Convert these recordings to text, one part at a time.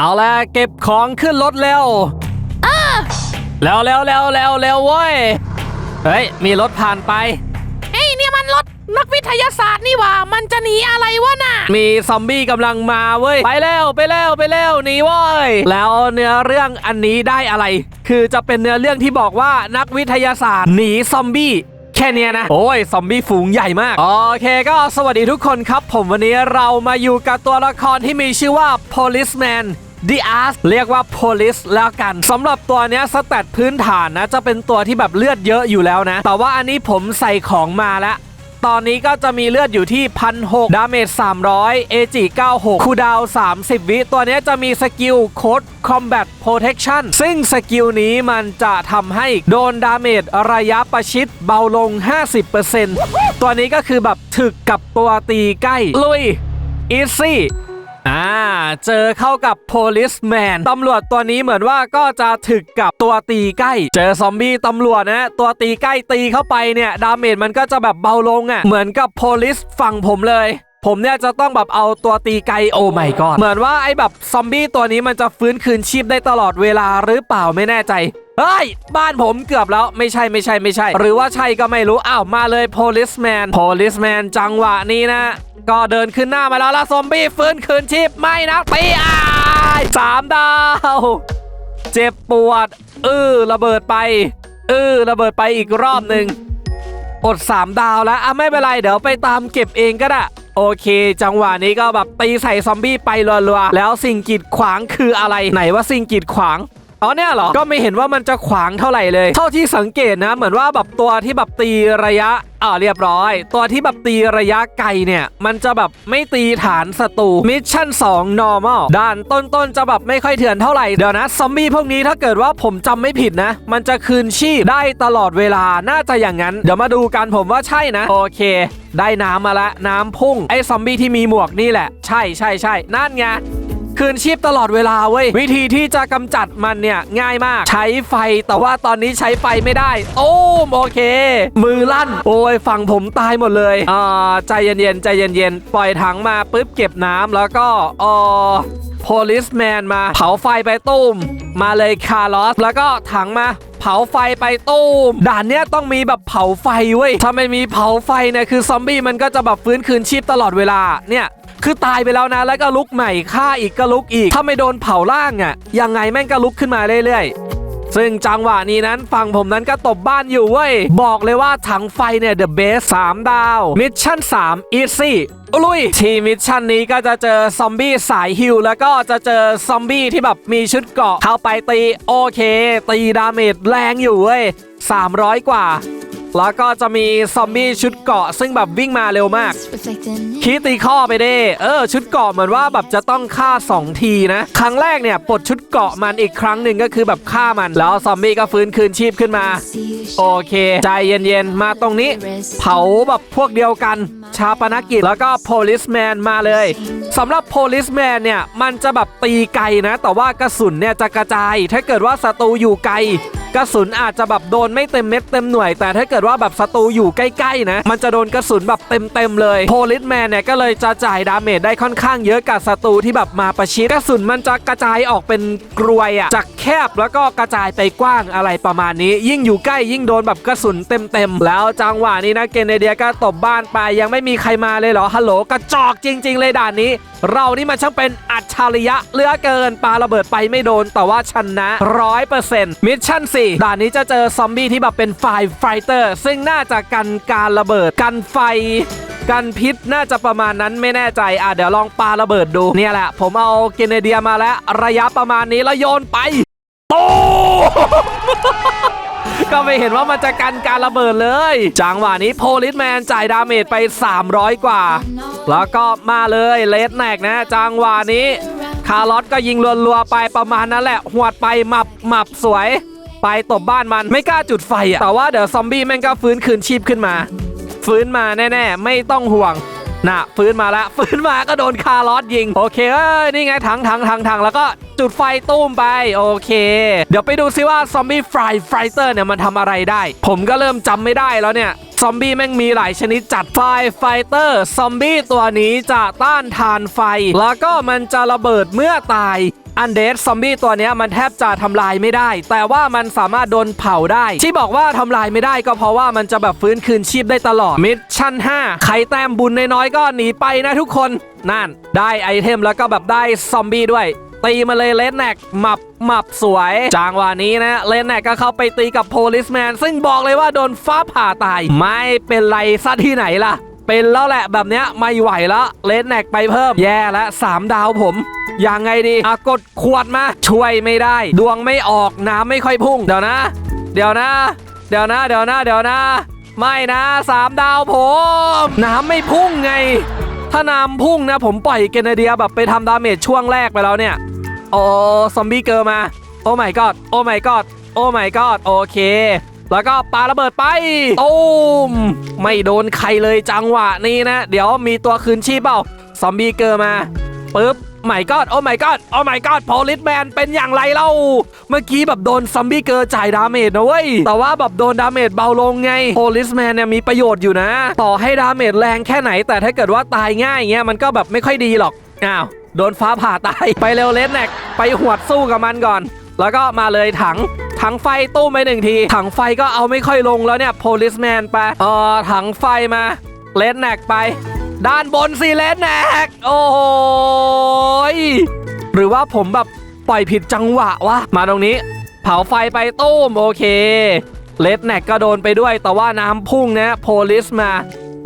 เอาละเก็บของขึ้นรถเร็วแล้วแล้วแล้วแล้วแล้วเว้ย เฮ้ย มีรถผ่านไป เฮ้ยเนี่ยมันรถนักวิทยาศาสตร์นี่หว่า มันจะหนีอะไรวะน่ะ มีซอมบี้กำลังมาเว้ย ไปเร็วไปเร็วไปเร็วหนีเว้ย แล้วเนื้อเรื่องอันนี้ได้อะไร คือจะเป็นเนื้อเรื่องที่บอกว่านักวิทยาศาสตร์หนีซอมบี้แค่เนี้ยนะ โอ้ย ซอมบี้ฝูงใหญ่มาก โอเคก็สวัสดีทุกคนครับ ผมวันนี้เรามาอยู่กับตัวละครที่มีชื่อว่า policeman The Art เรียกว่า Police แล้วกันสำหรับตัวเนี้ยสแตทพื้นฐานนะ จะเป็นตัวที่แบบเลือดเยอะอยู่แล้วนะ แต่ว่าอันนี้ผมใส่ของมาแล้วตอนนี้ก็จะมีเลือดอยู่ที่1,600ดาเมจ300 AG 96 คูดาว 30 วิ ตัวเนี้ยจะมีสกิลโคด Combat Protection ซึ่งสกิลนี้มันจะทำให้โดนดาเมจระยะประชิดเบาลง 50%ตัวนี้ก็คือแบบถึกกับตัวตีใกล้ ลุยอีซี่ อ่าเจอเข้ากับ policeman ตำรวจตัวนี้เหมือนว่าก็จะถึกกับตัวตีใกล้ เจอซอมบี้ตำรวจนะตัวตีใกล้ตีเข้าไปเนี่ย ดาเมจมันก็จะแบบเบาลงอะ่ะเหมือนกับ police ฝั่งผมเลยผมเนี่ยจะต้องแบบเอาตัวตีไกลโอไม่ก็เหมือนว่าไอ้แบบซอมบี้ตัวนี้มันจะฟื้นคืนชีพได้ตลอดเวลาหรือเปล่าไม่แน่ใจ เฮ้ยบ้านผมเกือบแล้วไม่ใช่ไม่ใช่ไม่ใช่ หรือว่าใช่ก็ไม่รู้อ้าวมาเลย policeman policeman จังหวะนี้นะ ก็เดินขึ้นหน้ามาแล้วล้วซอมบี้ฟื้นคืนชีพไม่นะตีอายสามดาว เจ็บปวดอื้อระเบิดไปอื้อระเบิดไปอีกรอบหนึ่งอด 3 ดาวแล้วอะไม่เป็นไร เดี๋ยวไปตามเก็บเองก็ได้ โอเค จังหวะนี้ก็แบบตีใส่ซอมบี้ไปรัวๆ แล้วสิ่งกีดขวางคืออะไรไหนว่าสิ่งกีดขวาง อ๋อเนี่ยเหรอ ก็ไม่เห็นว่ามันจะขวางเท่าไหร่เลย เท่าที่สังเกตนะ เหมือนว่าแบบตัวที่แบบตีระยะอ่าเรียบร้อย ตัวที่แบบตีระยะไกลเนี่ย มันจะแบบไม่ตีฐานศัตรูมิชชั่น 2 normal ด่านต้นๆ จะแบบไม่ค่อยเถื่อนเท่าไหร่ เดี๋ยวนะ ซอมบี้พวกนี้ถ้าเกิดว่าผมจำไม่ผิดนะ มันจะคืนชีพได้ตลอดเวลาน่าจะอย่างนั้น เดี๋ยวมาดูกันผมว่าใช่นะ โอเค ได้น้ำมาละ น้ำพุ่งไอ้ซอมบี้ที่มีหมวกนี่แหละ ใช่ใช่ใช่นั่นไง คืนชีพตลอดเวลาเว้ยวิธีที่จะกำจัดมันเนี่ยง่ายมาก ใช้ไฟแต่ว่าตอนนี้ใช้ไฟไม่ได้ โอ้โอเค มือลั่น โอ้ยฝั่งผมตายหมดเลยอ่าใจเย็นๆใจเย็นๆปล่อยถังมาปุ๊บเก็บน้ำแล้วก็อ่อ policeman มาเผาไฟไปตุ้ม มาเลยคาร์ลอส แล้วก็ถังมาเผาไฟไปตุ้มด่านเนี้ยต้องมีแบบเผาไฟเว้ยถ้าไม่มีเผาไฟเนี่ยคือซอมบี้มันก็จะแบบฟื้นคืนชีพตลอดเวลาเนี่ย คือตายไปแล้วนะ แล้วก็ลุกใหม่ฆ่าอีกก็ลุกอีก ถ้าไม่โดนเผาล่างอะ่ะ ยังไงแม่งก็ลุกขึ้นมาเรื่อยๆซึ่งจังหวะนี้นั้นฝั่งผมนั้นก็ตบบ้านอยู่เว้ย บอกเลยว่าถังไฟเนี่ย the best 3ดาว มิชชั่น3 easy ลุยทีมิชชั่นนี้ก็จะเจอซอมบี้สายฮิลแล้วก็จะเจอซอมบี้ที่แบบมีชุดเกราะเข้าไปตี โอเค ตีดาเมจแรงอยู่เว้ย 300 กว่า แล้วก็จะมีซอมบี้ชุดเกราะ ซึ่งแบบวิ่งมาเร็วมาก reflecting คีตีข้อไปเด้เออ ชุดเกราะเหมือนว่าแบบจะต้องฆ่า 2 ทีนะ ครั้งแรกเนี่ยปลดชุดเกราะมันอีกครั้งหนึ่งก็คือแบบฆ่ามัน แล้วซอมบี้ก็ฟื้นคืนชีพขึ้นมา see you โอเค ใจเย็นๆ มาตรงนี้ เผาแบบพวกเดียวกัน ชาปนกิจแล้วก็ policeman มาเลยสำหรับ policeman เนี่ยมันจะแบบตีไกลนะ แต่ว่ากระสุนเนี่ยจะกระจาย ถ้าเกิดว่าศัตรูอยู่ไกล กระสุนอาจจะแบบโดนไม่เต็มเม็ดเต็มหน่วย แต่ถ้าเกิดว่าแบบศัตรูอยู่ใกล้ๆนะ มันจะโดนกระสุนแบบเต็มๆเลย policeman เนี่ยก็เลยจะจ่ายดาเมจได้ค่อนข้างเยอะกับศัตรูที่แบบมาประชิดกระสุนมันจะกระจายออกเป็นกรวยอะจากแคบแล้วก็กระจายไปกว้างอะไรประมาณนี้ ยิ่งอยู่ใกล้ยิ่งโดนแบบกระสุนเต็มๆแล้วจังหวะนี้นะเกเนเดียก็ตบบ้านไปยังไม่มีใครมาเลยเหรอฮัลโหลกระจอกจริง ๆ เลยด่านนี้ เรานี่มันช่างเป็นอัจฉริยะเหลือเกินปาระเบิดไปไม่โดนแต่ว่าชนะร้อยเปอร์เซ็นต์มิชชั่น4ด่านนี้จะเจอซอมบี้ที่แบบเป็นไฟไฟเตอร์ ซึ่งน่าจะกันการระเบิดกันไฟกันพิษน่าจะประมาณนั้นไม่แน่ใจ อะเดี๋ยวลองปาระเบิดดูเนี่ยแหละ ผมเอาเกเนเดียมาแล้ว ระยะประมาณนี้แล้วโยนไปโตก็ไม่เห็นว่ามันจะกันการระเบิดเลย จังหวะนี้โพลิสแมนจ่ายดาเมจไป 300 กว่า แล้วก็มาเลยเลดแนกนะ จังหวะนี้ คาร์ลอตก็ยิงรัวๆไปประมาณนั้นแหละ หวดไปหมับหมับสวย ไปตบบ้านมันไม่กล้าจุดไฟอะแต่ว่าเดี๋ยวซอมบี้แม่งก็ฟื้นคืนชีพขึ้นมา ฟื้นมาแน่ๆ ไม่ต้องห่วงน่ะฟื้นมาละฟื้นมาก็โดนคาร์ลอสยิง โอเคเอ้ยนี่ไงถังถังถังถังแล้วก็จุดไฟตุ้มไป โอเค เดี๋ยวไปดูซิว่าซอมบี้ไฟไฟเตอร์เนี่ยมันทำอะไรได้ ผมก็เริ่มจำไม่ได้แล้วเนี่ย ซอมบี้แม่งมีหลายชนิดจัดไฟไฟเตอร์ซอมบี้ตัวนี้จะต้านทานไฟ แล้วก็มันจะระเบิดเมื่อตายอันเดสซอมบี้ตัวนี้มันแทบจะทำลายไม่ได้ แต่ว่ามันสามารถโดนเผาได้ ที่บอกว่าทำลายไม่ได้ก็เพราะว่ามันจะแบบฟื้นคืนชีพได้ตลอดมิชชั่น 5 ใครแต้มบุญน้อยๆก็หนีไปนะทุกคน นั่น ได้ไอเทมแล้วก็แบบได้ซอมบี้ด้วย ตีมาเลยเลนแนกหมับหมับสวย จางวานี้นะเลนแนกก็เข้าไปตีกับโพลิสแมนซึ่งบอกเลยว่าโดนฟ้าผ่าตาย ไม่เป็นไรซะที่ไหนล่ะ เป็นแล้วแหละแบบเนี้ยไม่ไหวแล้วเลนแนกไปเพิ่ม แย่แล้วสามดาวผมยังไงดีอะกดขวดมา ช่วยไม่ได้ ดวงไม่ออกน้ำไม่ค่อยพุ่ง เดี๋ยวนะ เดี๋ยวนะ เดี๋ยวนะ เดี๋ยวนะ เดี๋ยวนะ ไม่นะสามดาวผม น้ำไม่พุ่งไง ถ้าน้ำพุ่งนะผมปล่อยเกนเดียแบบไปทำดาเมจช่วงแรกไปแล้วเนี่ย โอ้ซอมบี้เกิร์มา โอ้ my god โอ้ my god โอ้ my god โอเค แล้วก็ปาระเบิดไปตูมไม่โดนใครเลยจังหวะนี้นะ เดี๋ยวมีตัวคืนชีพเปล่าซอมบี้เกิร์มา ปึ๊บ my god โอ้ my god โอ้ my god โพลิสแมนเป็นอย่างไรเล่า เมื่อกี้แบบโดนซอมบี้เกิร์จ่ายดาเมจนะเว้ย แต่ว่าแบบโดนดาเมจเบาลงไงโพลิสแมนเนี่ยมีประโยชน์อยู่นะ ต่อให้ดาเมจแรงแค่ไหน แต่ถ้าเกิดว่าตายง่ายเงี้ยมันก็แบบไม่ค่อยดีหรอก อ้าว โดนฟ้าผ่าตาย ไปเร็วเลสแนกไปหวดสู้กับมันก่อน แล้วก็มาเลยถังถังไฟตู้ไปหนึ่งที ถังไฟก็เอาไม่ค่อยลงแล้วเนี่ยโพลิสแมนไปเออถังไฟมาเลสแนกไป ด้านบนสิเลสแนกโอ้ยหรือว่าผมแบบปล่อยผิดจังหวะวะ มาตรงนี้ เผาไฟไปตู้มโอเคเลสแนกก็โดนไปด้วย แต่ว่าน้ำพุ่งนะโพลิสมา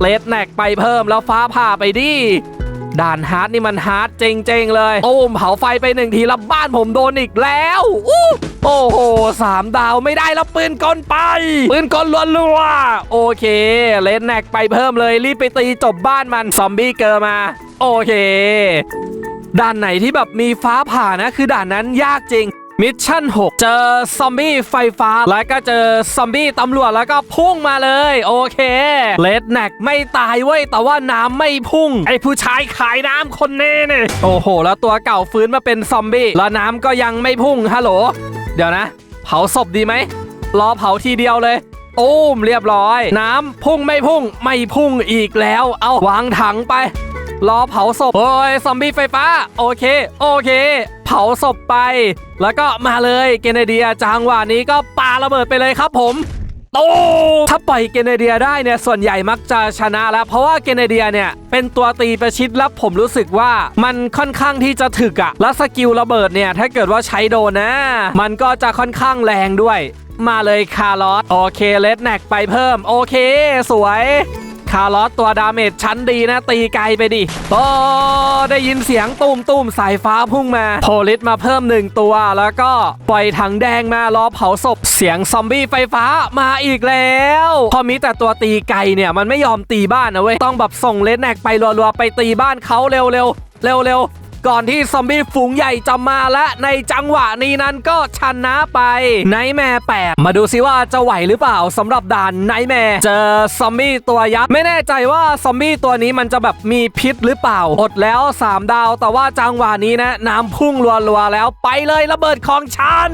เลสแนกไปเพิ่มแล้วฟ้าผ่าไปดิ ด่านฮาร์ดนี่มันฮาร์ดเจ๋งๆเลยโอ้มเผาไฟไปหนึ่งทีแล้วบ้านผมโดนอีกแล้วอู้โอ้โหสามดาวไม่ได้แล้วปืนกลไป ปืนกลรัวโอเค เลนแนกไปเพิ่มเลยรีบไปตีจบบ้านมันซอมบี้เกิร์มา โอเค ด่านไหนที่แบบมีฟ้าผ่านะ คือด่านนั้นยากจริง มิชชั่น 6 เจอซอมบี้ไฟฟ้า แล้วก็เจอซอมบี้ตำรวจแล้วก็พุ่งมาเลย โอเคเลดแนกไม่ตายเว้ย แต่ว่าน้ำไม่พุ่ง ไอผู้ชายขายน้ำคนนี้เนี่ยโอ้โห แล้วตัวเก่าฟื้นมาเป็นซอมบี้แล้วน้ำก็ยังไม่พุ่งฮัลโหล เดี๋ยวนะ เผาศพดีไหมรอเผาทีเดียวเลยตู้มเรียบร้อย น้ำพุ่งไม่พุ่งไม่พุ่งอีกแล้ว เอาวางถังไป รอเผาศพโอ้ยซอมบี้ไฟฟ้า โอเค โอเค เผาศพไป แล้วก็มาเลยเกเนเดียจังหวะนี้ก็ปาระเบิดไปเลยครับผมตูมถ้าปล่อยเกเนเดียได้เนี่ยส่วนใหญ่มักจะชนะแล้ว เพราะว่าเกเนเดียเนี่ยเป็นตัวตีประชิดแล้วผมรู้สึกว่ามันค่อนข้างที่จะถึกอะแล้วสกิลระเบิดเนี่ยถ้าเกิดว่าใช้โดนนะ มันก็จะค่อนข้างแรงด้วย มาเลยคาร์ลอสโอเคเลดแนกไปเพิ่ม โอเค สวย คาร์ลอสตัวดาเมจชั้นดีนะตีไกลไปดิโอ้ได้ยินเสียงตุ้มตุ้มสายฟ้าพุ่งมา โพลิสมาเพิ่มหนึ่งตัว แล้วก็ปล่อยถังแดงมารอเผาศพ เสียงซอมบี้ไฟฟ้ามาอีกแล้ว พอมีแต่ตัวตีไกลเนี่ยมันไม่ยอมตีบ้านนะเว้ย ต้องแบบส่งเลนแนกไปรัวๆไปตีบ้านเขาเร็วๆเร็วๆ ก่อนที่ซอมบี้ฝูงใหญ่จะมาและในจังหวะนี้นั้นก็ชนะไปไนแมร์แปดมาดูซิว่าจะไหวหรือเปล่าสำหรับด่านไนแมร์เจอซอมบี้ตัวยักษ์ไม่แน่ใจว่าซอมบี้ตัวนี้มันจะแบบมีพิษหรือเปล่าอดแล้ว 3 ดาว แต่ว่าจังหวะนี้นะน้ำพุ่งรัวๆแล้วไปเลยระเบิดของฉัน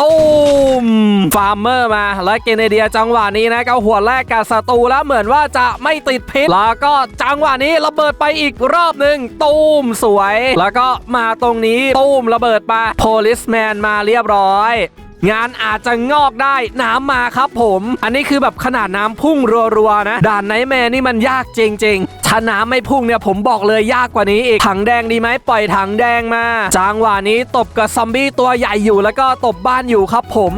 ตูมฟาร์มเมอร์มา และเกเนเดียจังหวะนี้นะก็หัวแรกกับศัตรูแล้วเหมือนว่าจะไม่ติดพิษ แล้วก็จังหวะนี้ระเบิดไปอีกรอบหนึ่งตูมสวย แล้วก็มาตรงนี้ตูมระเบิดไปโพลิสแมนมาเรียบร้อยงานอาจจะงอกได้น้ำมาครับผม อันนี้คือแบบขนาดน้ำพุ่งรัวๆนะ ด่านไนท์แมร์นี่มันยากจริง ๆถ้าน้ำไม่พุ่งเนี่ยผมบอกเลยยากกว่านี้อีกถังแดงดีไหมปล่อยถังแดงมาจังหวะนี้ตบกับซอมบี้ตัวใหญ่อยู่แล้วก็ตบบ้านอยู่ครับผม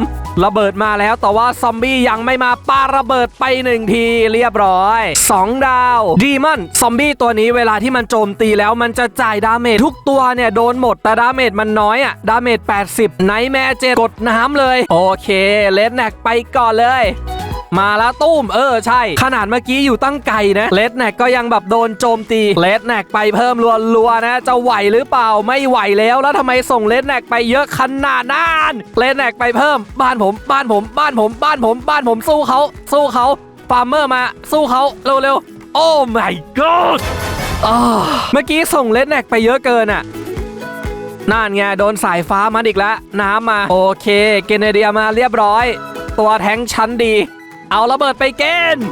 ระเบิดมาแล้วแต่ว่าซอมบี้ยังไม่มาปาระเบิดไปหนึ่งทีเรียบร้อย 2 ดาวดีมอนซอมบี้ตัวนี้เวลาที่มันโจมตีแล้วมันจะจ่ายดาเมจทุกตัวเนี่ยโดนหมดแต่ดาเมจมันน้อยอะดาเมจ80ไนแมเจกดน้ำเลย โอเคเลดแนกไปก่อนเลย มาแล้วตุ้มเออใช่ ขนาดเมื่อกี้อยู่ตั้งไกลนะเลดแนกก็ยังแบบโดนโจมตีเลดแนกไปเพิ่มรัวๆนะ จะไหวหรือเปล่าไม่ไหวแล้วแล้วทำไมส่งเลดแนกไปเยอะขนาดนั้นเลดแนกไปเพิ่มบ้านผมบ้านผมบ้านผมบ้านผมบ้านผมสู้เขาสู้เขาฟาร์มเมอร์มาสู้เขาเร็วๆโอ้ my god เมื่อกี้ส่งเลดแนกไปเยอะเกินอะนั่นไงโดนสายฟ้ามาอีกแล้ว น้ำมา โอเค เกเนเดียมาเรียบร้อย ตัวแท้งชั้นดี เอาระเบิดไปเกณฑ์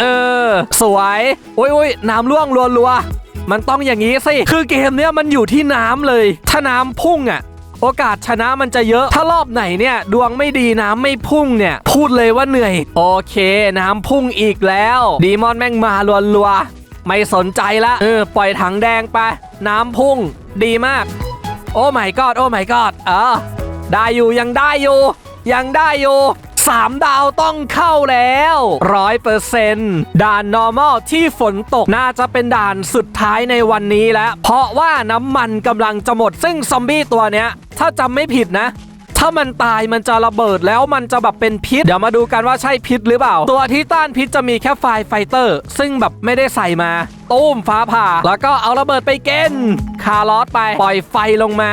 เออ สวยโอ้ยโอ้ยน้ำล่วงรัวๆมันต้องอย่างนี้สิ คือเกมเนี้ยมันอยู่ที่น้ำเลย ถ้าน้ำพุ่งอะโอกาสชนะมันจะเยอะ ถ้ารอบไหนเนี่ย ดวงไม่ดีน้ำไม่พุ่งเนี่ย พูดเลยว่าเหนื่อย โอเค น้ำพุ่งอีกแล้ว ดีมอนแม่งมารัวๆ ไม่สนใจละ เออ ปล่อยถังแดงไป น้ำพุ่ง ดีมาก โอ้ my god โอ้ my god เออ ได้อยู่ยังได้อยู่ ยังได้อยู่ สามดาวต้องเข้าแล้วร้อยเปอร์เซนต์ด่าน normal ที่ฝนตกน่าจะเป็นด่านสุดท้ายในวันนี้แล้ว เพราะว่าน้ำมันกำลังจะหมดซึ่งซอมบี้ตัวเนี้ย ถ้าจำไม่ผิดนะถ้ามันตายมันจะระเบิดแล้วมันจะแบบเป็นพิษ เดี๋ยวมาดูกันว่าใช่พิษหรือเปล่า ตัวที่ต้านพิษจะมีแค่ไฟไฟเตอร์ ซึ่งแบบไม่ได้ใส่มาตุ้มฟ้าผ่า แล้วก็เอาระเบิดไปเกณฑ์คาร์ลอสไป ปล่อยไฟลงมา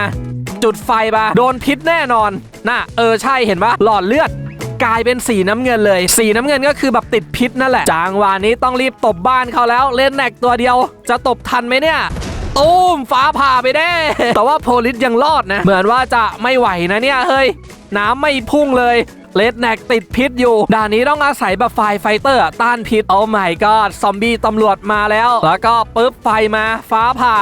จุดไฟมาโดนพิษแน่นอน น่ะ เออใช่เห็นปะหลอดเลือด กลายเป็นสีน้ำเงินเลย สีน้ำเงินก็คือแบบติดพิษนั่นแหละจางวานนี้ต้องรีบตบบ้านเขาแล้วเล่นแนกตัวเดียว จะตบทันไหมเนี่ยตูมฟ้าผ่าไปแน่แต่ว่าโพลิสยังรอดนะ เหมือนว่าจะไม่ไหวนะเนี่ย เฮ้ย น้ำไม่พุ่งเลยเลดแนกติดพิษอยู่ ด่านนี้ต้องอาศัยแบบไฟไฟเตอร์ ต้านพิษ โอ้ my god ซอมบี้ตำรวจมาแล้ว แล้วก็ปุ๊บไฟมาฟ้าผ่า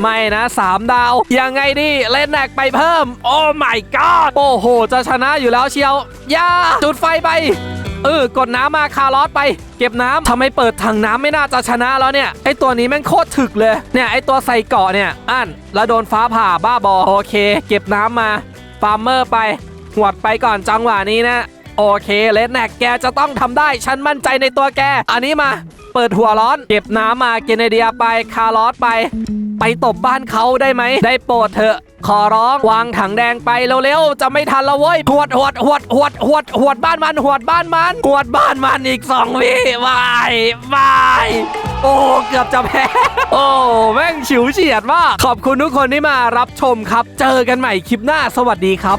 ไม่นะสามดาว ยังไงดีเล่นแนกไปเพิ่ม โอ้ my god โอ้โห จะชนะอยู่แล้วเชียว ย่า จุดไฟไป เออกดน้ำมาคาร์ลอสไป เก็บน้ำทำไมเปิดถังน้ำไม่น่าจะชนะแล้วเนี่ย ไอตัวนี้แม่งโคตรถึกเลย เนี่ย ไอตัวใส่เกาะเนี่ย อันแล้วโดนฟ้าผ่าบ้าบอ โอเค เก็บน้ำมา ฟาร์มเมอร์ไป หวดไปก่อนจังหวะนี้นะโอเคเลดแนกแกจะต้องทำได้ ฉันมั่นใจในตัวแก อันนี้มา เปิดหัวร้อน เก็บน้ำมาเกเนเดียไป คาร์ลอสไป ไปตบบ้านเขาได้ไหม ได้โปรดเถอะ ขอร้องวางถังแดงไปเร็วๆจะไม่ทันแล้วเว้ยหวดหวดหวดหวดหวดหวดบ้านมันหวดบ้านมันหวดบ้านมันอีกสองวิวายวายโอ้เกือบจะแพ้โอ้แม่งฉิวเฉียดมากขอบคุณทุกคนที่มารับชมครับ เจอกันใหม่คลิปหน้าสวัสดีครับ